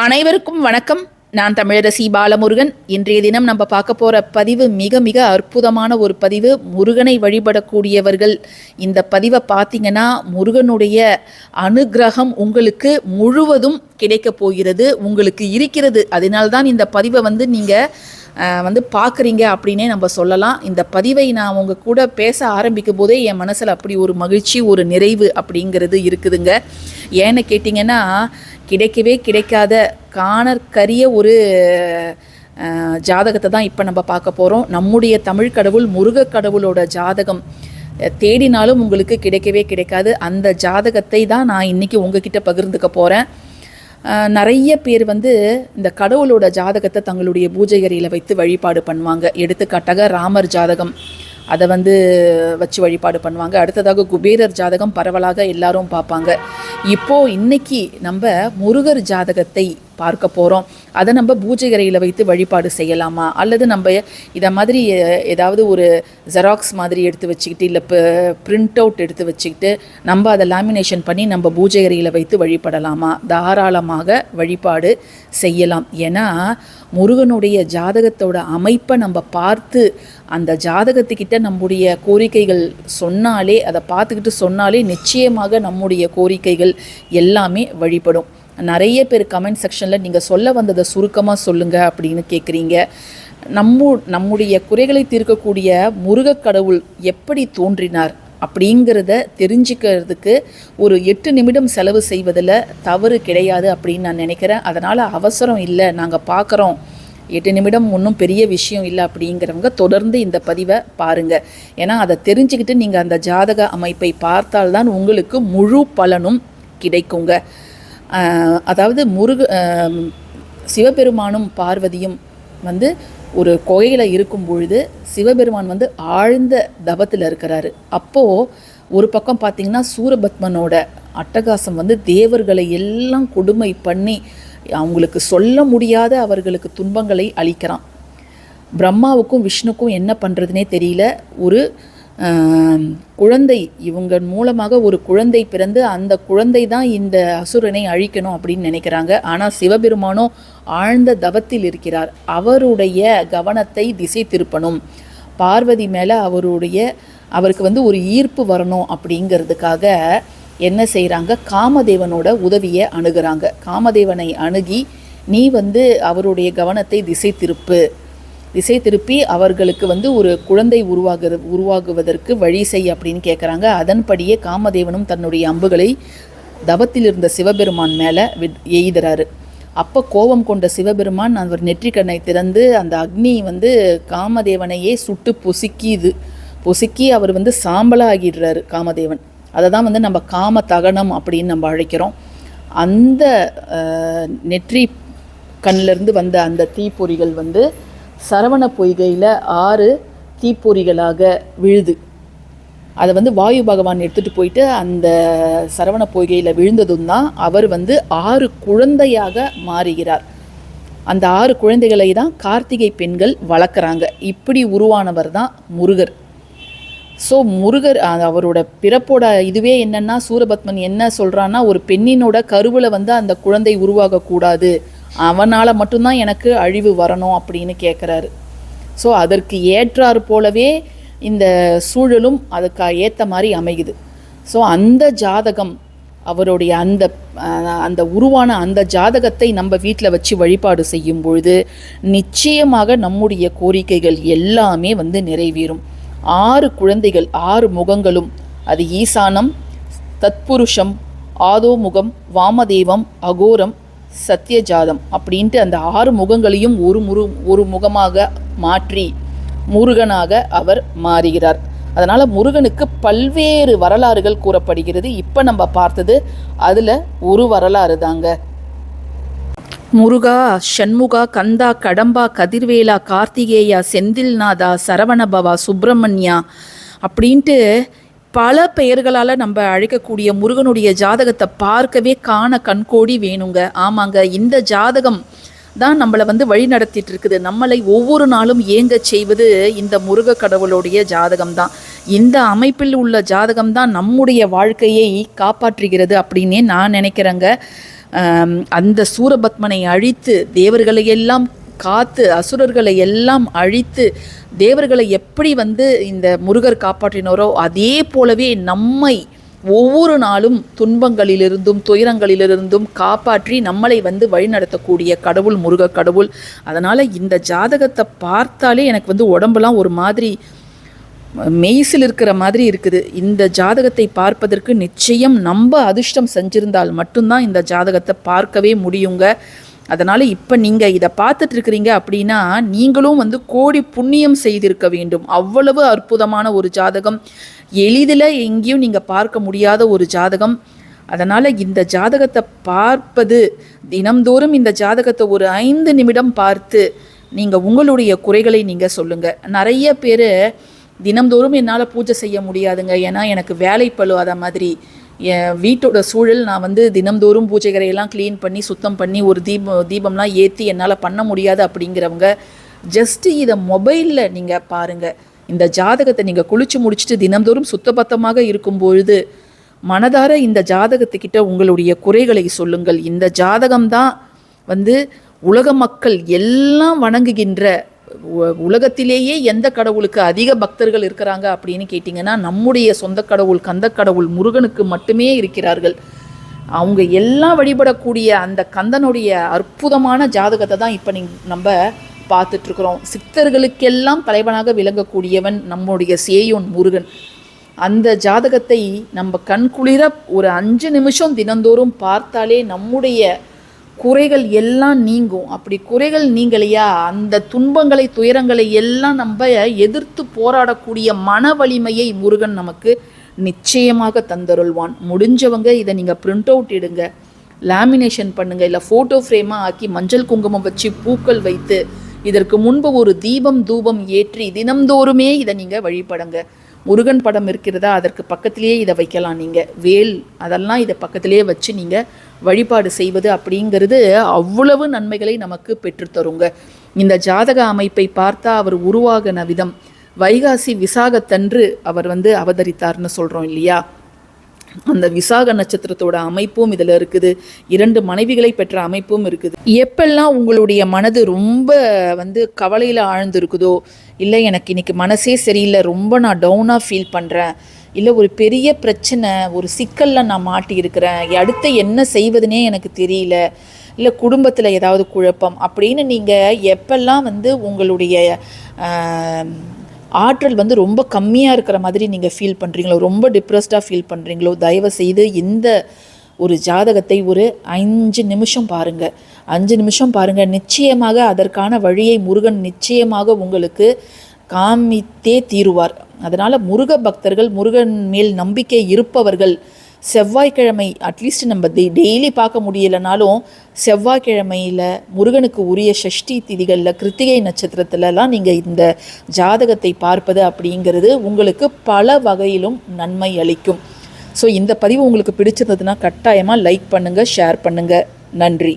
அனைவருக்கும் வணக்கம். நான் தமிழரசி பாலமுருகன். இன்றைய தினம் நம்ம பார்க்க போகிற பதிவு மிக மிக அற்புதமான ஒரு பதிவு. முருகனை வழிபடக்கூடியவர்கள் இந்த பதிவை பார்த்தீங்கன்னா முருகனுடைய அனுக்கிரகம் உங்களுக்கு முழுவதும் கிடைக்கப் போகிறது உங்களுக்கு இருக்கிறது. அதனால்தான் இந்த பதிவை வந்து நீங்கள் வந்து பார்க்குறீங்க அப்படின்னே நம்ம சொல்லலாம். இந்த பதிவை நான் உங்கள் கூட பேச ஆரம்பிக்கும் போதே என் மனசில் அப்படி ஒரு மகிழ்ச்சி ஒரு நிறைவு அப்படிங்கிறது இருக்குதுங்க. ஏன்னு கேட்டிங்கன்னா கிடைக்கவே கிடைக்காத காணற்கரிய ஒரு ஜாதகத்தை தான் இப்போ நம்ம பார்க்க போகிறோம் நம்முடைய தமிழ் கடவுள் முருகக் கடவுளோட ஜாதகம் தேடினாலும் உங்களுக்கு கிடைக்கவே கிடைக்காது. அந்த ஜாதகத்தை தான் நான் இன்றைக்கி உங்ககிட்ட பகிர்ந்துக்க போகிறேன் நிறைய பேர் வந்து இந்த கடவுளோட ஜாதகத்தை தங்களுடைய பூஜை அறையில் வைத்து வழிபாடு பண்ணுவாங்க. எடுத்துக்காட்டாக ராமர் ஜாதகம். அதை வந்து வச்சு வழிபாடு பண்ணுவாங்க. அடுத்ததாக குபேரர் ஜாதகம் பரவலாக எல்லாரும் பார்ப்பாங்க. இப்போது இன்றைக்கி நம்ம முருகர் ஜாதகத்தை பார்க்க போகிறோம் அதை நம்ம பூஜை அறையில் வைத்து வழிபாடு செய்யலாமா? அல்லது நம்ம இதை மாதிரி ஏதாவது ஒரு ஜெராக்ஸ் மாதிரி எடுத்து வச்சுக்கிட்டு இல்லை இப்போ பிரிண்ட் அவுட் எடுத்து வச்சுக்கிட்டு நம்ம அதை லேமினேஷன் பண்ணி நம்ம பூஜை அறையில் வைத்து வழிபடலாமா? தாராளமாக வழிபாடு செய்யலாம். ஏன்னா முருகனுடைய ஜாதகத்தோட அமைப்பை நம்ம பார்த்து அந்த ஜாதகத்துக்கிட்ட நம்முடைய கோரிக்கைகள் சொன்னாலே அதை பார்த்துக்கிட்டு சொன்னாலே நிச்சயமாக நம்முடைய கோரிக்கைகள் எல்லாமே வழிபடும். நிறைய பேர் கமெண்ட் செக்ஷனில் நீங்கள் சொல்ல வந்ததை சுருக்கமாக சொல்லுங்கள் அப்படின்னு கேட்குறீங்க நம்மு நம்முடைய குறைகளை தீர்க்கக்கூடிய முருகக் கடவுள் எப்படி தோன்றினார் அப்படிங்கிறத தெரிஞ்சுக்கிறதுக்கு ஒரு எட்டு நிமிடம் செலவு செய்வதில் தவறு கிடையாது அப்படின்னு நான் நினைக்கிறேன். அதனால் அவசரம் இல்லை நாங்கள் பார்க்குறோம் எட்டு நிமிடம் ஒன்றும் பெரிய விஷயம் இல்லை அப்படிங்கிறவங்க தொடர்ந்து இந்த பதிவை பாருங்கள் ஏன்னா அதை தெரிஞ்சுக்கிட்டு நீங்கள் அந்த ஜாதக அமைப்பை பார்த்தால்தான் உங்களுக்கு முழு பலனும் கிடைக்குங்க. அதாவது முருக சிவபெருமானும் பார்வதியும் வந்து ஒரு குகையில் இருக்கும் பொழுது சிவபெருமான் வந்து ஆழ்ந்த தபத்தில் இருக்கிறாரு. அப்போது ஒரு பக்கம் பார்த்தீங்கன்னா சூரபத்மனோட அட்டகாசம் வந்து தேவர்களை எல்லாம் கொடுமை பண்ணி அவங்களுக்கு சொல்ல முடியாத அவர்களுக்கு துன்பங்களை அளிக்கிறான். பிரம்மாவுக்கும் விஷ்ணுக்கும் என்ன பண்ணுறதுனே தெரியல. ஒரு குழந்தை இவங்க மூலமாக ஒரு குழந்தை பிறந்து அந்த குழந்தை தான் இந்த அசுரனை அழிக்கணும் அப்படின்னு நினைக்கிறாங்க. ஆனால் சிவபெருமானோ ஆழ்ந்த தவத்தில் இருக்கிறார். அவருடைய கவனத்தை திசை திருப்பணும். பார்வதி மேலே அவருடைய அவருக்கு வந்து ஒரு ஈர்ப்பு வரணும் அப்படிங்கிறதுக்காக என்ன செய்கிறாங்க காமதேவனோட உதவியை அணுகிறாங்க. காமதேவனை அணுகி நீ வந்து அவருடைய கவனத்தை திசை திருப்பு. திசை திருப்பி அவர்களுக்கு வந்து ஒரு குழந்தை உருவாகு உருவாகுவதற்கு வழி செய் அப்படின்னு கேட்குறாங்க அதன்படியே காமதேவனும் தன்னுடைய அம்புகளை தவத்தில் இருந்த சிவபெருமான் மேலே எய்துறாரு. அப்போ கோபம் கொண்ட சிவபெருமான் அவர் நெற்றிக்கண்ணை திறந்து அந்த அக்னி வந்து காமதேவனையே சுட்டு பொசுக்கிது. பொசுக்கி அவர் வந்து சாம்பலாகிடுறாரு காமதேவன். அதை தான் வந்து நம்ம காம தகனம் அப்படின்னு நம்ம அழைக்கிறோம். அந்த நெற்றி கண்ணிலிருந்து வந்த அந்த தீப்பொறிகள் வந்து சரவண பொய்கையில் ஆறு தீப்பொறிகளாக விழுது. அதை வந்து வாயு பகவான் எடுத்துகிட்டு போயிட்டு அந்த சரவண பொய்கையில் விழுந்ததும் தான் அவர் வந்து ஆறு குழந்தையாக மாறுகிறார். அந்த ஆறு குழந்தைகளை தான் கார்த்திகை பெண்கள் வளர்க்குறாங்க. இப்படி உருவானவர் தான் முருகர். ஸோ முருகர் அவரோட பிறப்போட இதுவே என்னென்னா சூரபத்மன் என்ன சொல்கிறான்னா ஒரு பெண்ணினோட கருவில் வந்து அந்த குழந்தை உருவாகக்கூடாது. அவனால் மட்டும்தான் எனக்கு அழிவு வரணும் அப்படின்னு கேட்குறாரு ஸோ அதற்கு ஏற்றாறு போலவே இந்த சூழலும் அதுக்கு ஏற்ற மாதிரி அமையுது. ஸோ அந்த ஜாதகம் அவருடைய அந்த அந்த உருவான அந்த ஜாதகத்தை நம்ம வீட்டில் வச்சு வழிபாடு செய்யும் பொழுது நிச்சயமாக நம்முடைய கோரிக்கைகள் எல்லாமே வந்து நிறைவேறும். ஆறு குழந்தைகள் ஆறு முகங்களும் அது ஈசானம் தத்புருஷம் ஆதோமுகம் வாமதேவம் அகோரம் சத்யஜாதம் அப்படின்ட்டு அந்த ஆறு முகங்களையும் ஒரு முரு ஒரு முகமாக மாற்றி முருகனாக அவர் மாறுகிறார். அதனால் முருகனுக்கு பல்வேறு வரலாறுகள் கூறப்படுகிறது. இப்போ நம்ம பார்த்தது அதில் ஒரு வரலாறு தாங்க. முருகா ஷண்முகா கந்தா கடம்பா கதிர்வேலா கார்த்திகேயா செந்தில்நாதா சரவணபவா சுப்பிரமணியா அப்படின்ட்டு பல பெயர்களால் நம்ம அழைக்கக்கூடிய முருகனுடைய ஜாதகத்தை பார்க்கவே காண கண்கோடி வேணுங்க. ஆமாங்க இந்த ஜாதகம் தான் நம்மளை வந்து வழி நடத்திட்டு இருக்குது. நம்மளை ஒவ்வொரு நாளும் ஏங்கச் செய்வது இந்த முருக கடவுளுடைய ஜாதகம் தான். இந்த அமைப்பில் உள்ள ஜாதகம் தான் நம்முடைய வாழ்க்கையை காப்பாற்றுகிறது அப்படின்னே நான் நினைக்கிறேங்க. அந்த சூரபத்மனை அழித்து தேவர்களை எல்லாம் காத்து அசுரர்களை எல்லாம் அழித்து தேவர்களை எப்படி வந்து இந்த முருகர் காப்பாற்றினாரோ அதே போலவே நம்மை ஒவ்வொரு நாளும் துன்பங்களிலிருந்தும் துயரங்களிலிருந்தும் காப்பாற்றி நம்மளை வந்து வழிநடத்தக்கூடிய கடவுள் முருக கடவுள். அதனால் இந்த ஜாதகத்தை பார்த்தாலே எனக்கு வந்து உடம்பெல்லாம் ஒரு மாதிரி மெய்சில் இருக்கிற மாதிரி இருக்குது. இந்த ஜாதகத்தை பார்ப்பதற்கு நிச்சயம் நம்ம அதிர்ஷ்டம் செஞ்சிருந்தால் மட்டும்தான் இந்த ஜாதகத்தை பார்க்கவே முடியுங்க. அதனால் இப்போ நீங்கள் இதை பார்த்துட்டு இருக்கிறீங்க அப்படின்னா நீங்களும் வந்து கோடி புண்ணியம் செய்திருக்க வேண்டும். அவ்வளவு அற்புதமான ஒரு ஜாதகம். எளிதில் எங்கேயும் நீங்கள் பார்க்க முடியாத ஒரு ஜாதகம். அதனால் இந்த ஜாதகத்தை பார்ப்பது தினம்தோறும் இந்த ஜாதகத்தை ஒரு ஐந்து நிமிடம் பார்த்து நீங்கள் உங்களுடைய குறைகளை நீங்கள் சொல்லுங்கள் நிறைய பேர் தினம்தோறும் என்னால் பூஜை செய்ய முடியாதுங்க. ஏன்னா எனக்கு வேலைப்பளு அதை மாதிரி. என் வீட்டோட சூழல் நான் வந்து தினம்தோறும் பூஜை கரையெல்லாம் க்ளீன் பண்ணி சுத்தம் பண்ணி ஒரு தீபம் தீபம்லாம் ஏற்றி என்னால் பண்ண முடியாது அப்படிங்கிறவங்க ஜஸ்ட்டு இதை மொபைலில் நீங்கள் பாருங்கள் இந்த ஜாதகத்தை நீங்கள் குளிச்சு முடிச்சுட்டு தினம்தோறும் சுத்தபத்தமாக இருக்கும் பொழுது மனதார இந்த ஜாதகத்துக்கிட்ட உங்களுடைய குறைகளை சொல்லுங்கள். இந்த ஜாதகம்தான் வந்து உலக மக்கள் எல்லாம் வணங்குகின்ற உலகத்திலேயே எந்த கடவுளுக்கு அதிக பக்தர்கள் இருக்கிறாங்க அப்படின்னு கேட்டிங்கன்னா நம்முடைய சொந்த கடவுள் கந்த கடவுள் முருகனுக்கு மட்டுமே இருக்கிறார்கள். அவங்க எல்லாம் வழிபடக்கூடிய அந்த கந்தனுடைய அற்புதமான ஜாதகத்தை தான் இப்போ நீ நம்ம பார்த்துட்ருக்குறோம். சித்தர்களுக்கெல்லாம் தலைவனாக விளங்கக்கூடியவன் நம்முடைய சேயோன் முருகன். அந்த ஜாதகத்தை நம்ம கண்குளிர ஒரு அஞ்சு நிமிஷம் தினந்தோறும் பார்த்தாலே நம்முடைய குறைகள் எல்லாம் நீங்கும். அப்படி குறைகள் நீங்கலையா? அந்த துன்பங்களை துயரங்களை எல்லாம் நம்ம எதிர்த்து போராடக்கூடிய மன வலிமையை முருகன் நமக்கு நிச்சயமாக தந்தருள்வான். முடிஞ்சவங்க இதை நீங்கள் பிரிண்ட் அவுட் எடுங்க. லேமினேஷன் பண்ணுங்க. இல்லை ஃபோட்டோ ஃப்ரேமாக ஆக்கி மஞ்சள் குங்குமம் வச்சு பூக்கள் வைத்து இதற்கு முன்பு ஒரு தீபம் தூபம் ஏற்றி தினம்தோறுமே இதை நீங்கள் வழிபடுங்க. முருகன் படம் இருக்கிறதா? அதற்கு பக்கத்திலேயே இதை வைக்கலாம் நீங்கள் வேல் அதெல்லாம் இதை பக்கத்திலேயே வச்சு நீங்கள் வழிபாடு செய்வது அப்படிங்கிறது அவ்வளவு நன்மைகளை நமக்கு பெற்றுத்தருங்க இந்த ஜாதக அமைப்பை பார்த்தா அவர் உருவாகின விதம் வைகாசி விசாகத்தன்று அவர் வந்து அவதரித்தார்னு சொல்கிறோம் இல்லையா? அந்த விசாக நட்சத்திரத்தோட அமைப்பும் இதில் இருக்குது. இரண்டு மனைவிகளை பெற்ற அமைப்பும் இருக்குது. எப்பெல்லாம் உங்களுடைய மனது ரொம்ப வந்து கவலையில் ஆழ்ந்திருக்குதோ இல்லை எனக்கு இன்னைக்கு மனசே சரியில்லை ரொம்ப நான் டவுனாக ஃபீல் பண்ணுறேன் இல்லை ஒரு பெரிய பிரச்சனை ஒரு சிக்கலில் நான் மாட்டியிருக்கிறேன் அடுத்து என்ன செய்வதுனே எனக்கு தெரியல இல்லை குடும்பத்தில் ஏதாவது குழப்பம் அப்படின்னு நீங்கள் எப்பெல்லாம் வந்து உங்களுடைய ஆற்றல் வந்து ரொம்ப கம்மியாக இருக்கிற மாதிரி நீங்கள் ஃபீல் பண்ணுறீங்களோ ரொம்ப டிப்ரெஸ்டாக ஃபீல் பண்ணுறீங்களோ தயவு செய்து இந்த ஒரு ஜாதகத்தை ஒரு அஞ்சு நிமிஷம் பாருங்கள் அஞ்சு நிமிஷம் பாருங்கள் நிச்சயமாக அதற்கான வழியை முருகன் நிச்சயமாக உங்களுக்கு காமித்தே தீருவார். அதனால் முருக பக்தர்கள் முருகன் மேல் நம்பிக்கை இருப்பவர்கள் செவ்வாய்க்கிழமை அட்லீஸ்ட் நம்ம டெய் டெய்லி பார்க்க முடியலனாலும் செவ்வாய்க்கிழமையில் முருகனுக்கு உரிய ஷஷ்டி திதிகளில் கிருத்திகை நட்சத்திரத்துலலாம் நீங்கள் இந்த ஜாதகத்தை பார்ப்பது அப்படிங்கிறது உங்களுக்கு பல வகையிலும் நன்மை அளிக்கும். ஸோ இந்த பதிவு உங்களுக்கு பிடிச்சிருந்ததுன்னா கட்டாயமாக லைக் பண்ணுங்கள் ஷேர் பண்ணுங்கள் நன்றி.